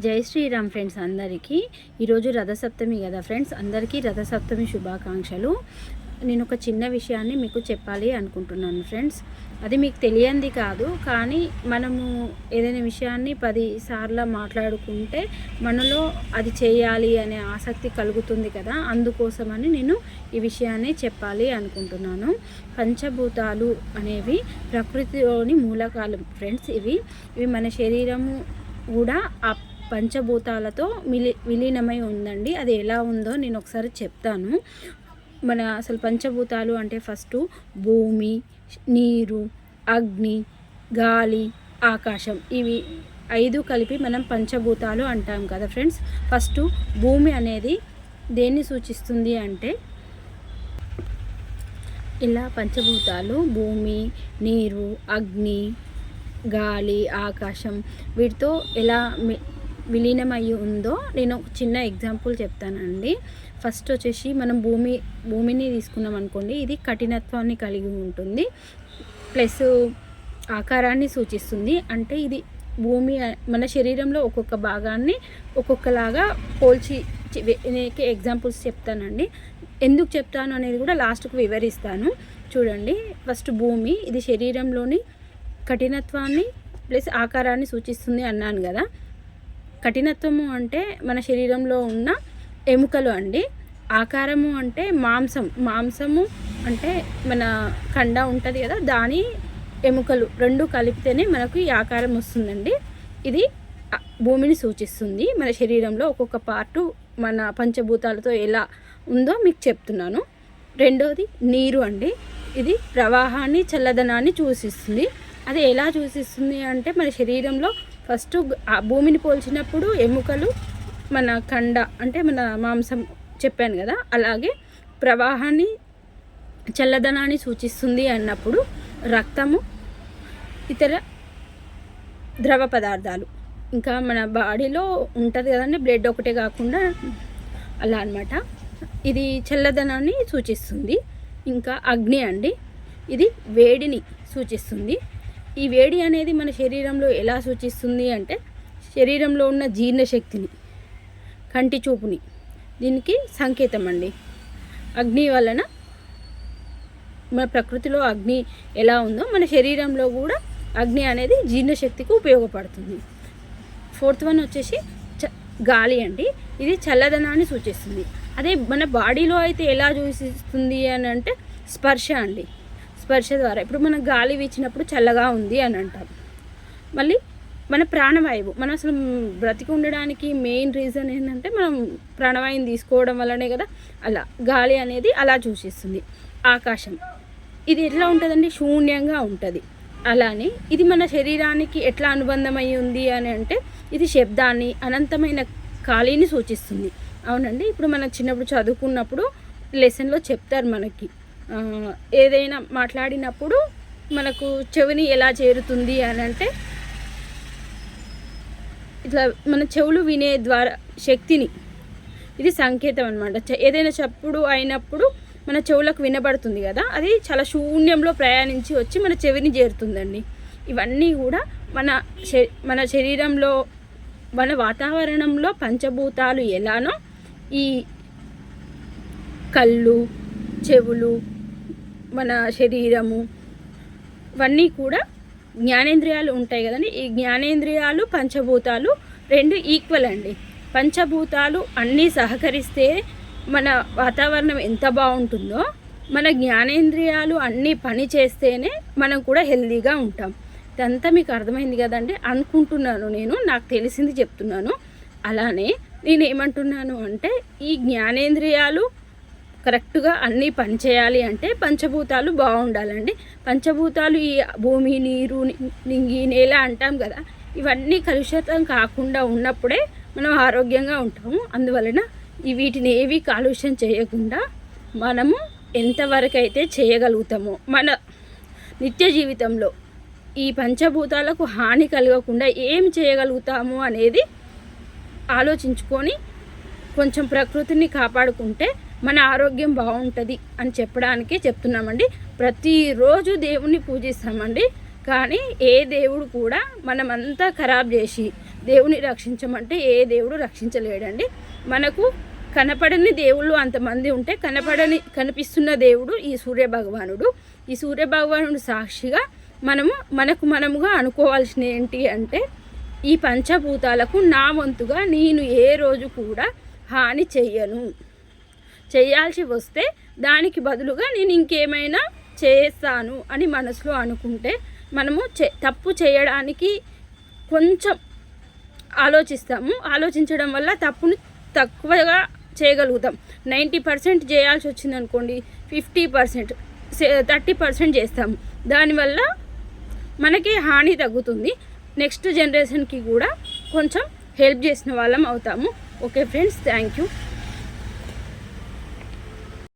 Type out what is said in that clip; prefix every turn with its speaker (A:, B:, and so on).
A: జై శ్రీరామ్ ఫ్రెండ్స్ అందరికీ. ఈరోజు రథసప్తమి కదా ఫ్రెండ్స్. అందరికీ రథసప్తమి శుభాకాంక్షలు. నేను ఒక చిన్న విషయాన్ని మీకు చెప్పాలి అనుకుంటున్నాను ఫ్రెండ్స్. అది మీకు తెలియంది కాదు కానీ మనము ఏదైనా విషయాన్ని పదిసార్లు మాట్లాడుకుంటే మనలో అది చేయాలి అనే ఆసక్తి కలుగుతుంది కదా. అందుకోసమని నేను ఈ విషయాన్ని చెప్పాలి అనుకుంటున్నాను. పంచభూతాలు అనేవి ప్రకృతిలోని మూలకాలు ఫ్రెండ్స్ ఇవి. ఇవి మన శరీరము కూడా పంచభూతాలతో మిలి విలీనమై ఉందండి. అది ఎలా ఉందో నేను ఒకసారి చెప్తాను. మన అసలు పంచభూతాలు అంటే ఫస్ట్ భూమి నీరు అగ్ని గాలి ఆకాశం. ఇవి ఐదు కలిపి మనం పంచభూతాలు అంటాం కదా ఫ్రెండ్స్. ఫస్ట్ భూమి అనేది దేన్ని సూచిస్తుంది అంటే ఇలా పంచభూతాలు భూమి నీరు అగ్ని గాలి ఆకాశం వీటితో ఎలా మి- విలీనమయ్యి ఉందో నేను ఒక చిన్న ఎగ్జాంపుల్ చెప్తానండి. ఫస్ట్ వచ్చేసి మనం భూమి భూమిని తీసుకున్నాం అనుకోండి ఇది కఠినత్వాన్ని కలిగి ఉంటుంది. ప్లస్ ఆకారాన్ని సూచిస్తుంది. అంటే ఇది భూమి మన శరీరంలో ఒక్కొక్క భాగాన్ని ఒక్కొక్కలాగా పోల్చి ఎగ్జాంపుల్స్ చెప్తానండి. ఎందుకు చెప్తాను అనేది కూడా లాస్ట్కు వివరిస్తాను. చూడండి ఫస్ట్ భూమి ఇది శరీరంలోని కఠినత్వాన్ని ప్లస్ ఆకారాన్ని సూచిస్తుంది అన్నాను కదా. కఠినత్వము అంటే మన శరీరంలో ఉన్న ఎముకలు అండి. ఆకారము అంటే మాంసం మాంసము అంటే మన కండ ఉంటుంది కదా దాని ఎముకలు రెండు కలిపితేనే మనకు ఈ ఆకారం వస్తుందండి. ఇది భూమిని సూచిస్తుంది. మన శరీరంలో ఒక్కొక్క పార్టు మన పంచభూతాలతో ఎలా ఉందో మీకు చెప్తున్నాను. రెండోది నీరు అండి. ఇది ప్రవాహాన్ని చల్లదనాన్ని సూచిస్తుంది అది ఎలా సూచిస్తుంది అంటే మన శరీరంలో ఫస్ట్ ఆ భూమిని పోల్చినప్పుడు ఎముకలు మన కండ అంటే మన మాంసం చెప్పాను కదా అలాగే ప్రవాహాన్ని చల్లదనాన్ని సూచిస్తుంది అన్నప్పుడు రక్తము ఇతర ద్రవ పదార్థాలు. ఇంకా మన బాడీలో ఉంటుంది కదండి బ్లడ్ ఒకటే కాకుండా అలా అన్నమాట. ఇది చల్లదనాన్ని సూచిస్తుంది. ఇంకా అగ్ని అండి ఇది వేడిని సూచిస్తుంది. ఈ వేడి అనేది మన శరీరంలో ఎలా సూచిస్తుంది అంటే శరీరంలో ఉన్న జీర్ణశక్తిని కంటి చూపుని దీనికి సంకేతం అండి. అగ్ని వలన మన ప్రకృతిలో అగ్ని ఎలా ఉందో మన శరీరంలో కూడా అగ్ని అనేది జీర్ణశక్తికి ఉపయోగపడుతుంది. ఫోర్త్ వన్ వచ్చేసి చ గాలి అండి. ఇది చల్లదనాన్ని సూచిస్తుంది. అదే మన బాడీలో అయితే ఎలా సూచిస్తుంది అని అంటే స్పర్శ అండి. స్పర్శ ద్వారా. ఇప్పుడు మనం గాలి వీచినప్పుడు చల్లగా ఉంది అని అంటాం మళ్ళీ మన ప్రాణవాయువు మనం అసలు బ్రతికి ఉండడానికి మెయిన్ రీజన్ ఏంటంటే మనం ప్రాణవాయువుని తీసుకోవడం వల్లనే కదా అలా గాలి అనేది అలా చూసిస్తుంది. ఆకాశం. ఇది ఎట్లా ఉంటుందండి? శూన్యంగా ఉంటుంది. అలానే ఇది మన శరీరానికి ఎట్లా అనుబంధమై ఉంది అని అంటే ఇది శబ్దాన్ని అనంతమైన ఖాళీని సూచిస్తుంది. అవునండి? ఇప్పుడు మనం చిన్నప్పుడు చదువుకున్నప్పుడు లెసన్లో చెప్తారు మనకి. ఏదైనా మాట్లాడినప్పుడు మనకు చెవిని ఎలా చేరుతుంది అని అంటే ఇట్లా మన చెవులు వినే ద్వారా శక్తిని. ఇది సంకేతం అనమాట ఏదైనా చప్పుడు అయినప్పుడు మన చెవులకు వినబడుతుంది కదా అది చాలా శూన్యంలో ప్రయాణించి వచ్చి మన చెవిని చేరుతుందండి. ఇవన్నీ కూడా మన శ మన శరీరంలో మన వాతావరణంలో పంచభూతాలు ఎలానో ఈ కళ్ళు చెవులు మన శరీరము ఇవన్నీ కూడా జ్ఞానేంద్రియాలు ఉంటాయి కదండి. ఈ జ్ఞానేంద్రియాలు పంచభూతాలు రెండు ఈక్వల్ అండి. పంచభూతాలు అన్నీ సహకరిస్తే మన వాతావరణం ఎంత బాగుంటుందో మన జ్ఞానేంద్రియాలు అన్నీ పని చేస్తేనే మనం కూడా హెల్తీగా ఉంటాం. ఇదంతా మీకు అర్థమైంది కదండి. అనుకుంటున్నాను నేను నాకు తెలిసింది చెప్తున్నాను. అలానే నేను ఏమంటున్నాను అంటే ఈ జ్ఞానేంద్రియాలు కరెక్ట్గా అన్నీ పనిచేయాలి అంటే పంచభూతాలు బాగుండాలండి. పంచభూతాలు ఈ భూమి నీరు నింగి నేల అంటాం కదా ఇవన్నీ కలుషితం కాకుండా ఉన్నప్పుడే మనం ఆరోగ్యంగా ఉంటాము. అందువలన ఈ వీటిని ఏవి కాలుష్యం చేయకుండా మనము ఎంతవరకు అయితే చేయగలుగుతామో మన నిత్య జీవితంలో ఈ పంచభూతాలకు హాని కలగకుండా ఏం చేయగలుగుతాము అనేది ఆలోచించుకొని కొంచెం ప్రకృతిని కాపాడుకుంటే మన ఆరోగ్యం బాగుంటుంది అని చెప్పడానికి చెప్తున్నామండి. ప్రతిరోజు దేవుణ్ణి పూజిస్తామండి. కానీ ఏ దేవుడు కూడా మనమంతా ఖరాబ్ చేసి దేవుని రక్షించమంటే ఏ దేవుడు రక్షించలేడండి. మనకు కనపడని దేవుళ్ళు అంతమంది ఉంటే కనపడని కనిపిస్తున్న దేవుడు ఈ సూర్య భగవానుడు ఈ సూర్య భగవానుడు సాక్షిగా మనము మనకు మనముగా అనుకోవాల్సిన ఏంటి అంటే ఈ పంచభూతాలకు నా వంతుగా నేను ఏ రోజు కూడా హాని చెయ్యను. చేయాల్సి వస్తే దానికి బదులుగా నేను ఇంకేమైనా చేస్తాను అని మనసులో అనుకుంటే మనము చే తప్పు చేయడానికి కొంచెం ఆలోచిస్తాము. ఆలోచించడం వల్ల తప్పును తక్కువగా చేయగలుగుతాం. నైంటీ పర్సెంట్ చేయాల్సి వచ్చింది అనుకోండి ఫిఫ్టీ పర్సెంట్ థర్టీ పర్సెంట్ చేస్తాము. దానివల్ల మనకి హాని తగ్గుతుంది. నెక్స్ట్ జనరేషన్కి కూడా కొంచెం హెల్ప్ చేసిన వాళ్ళం అవుతాము. Okay friends thank you.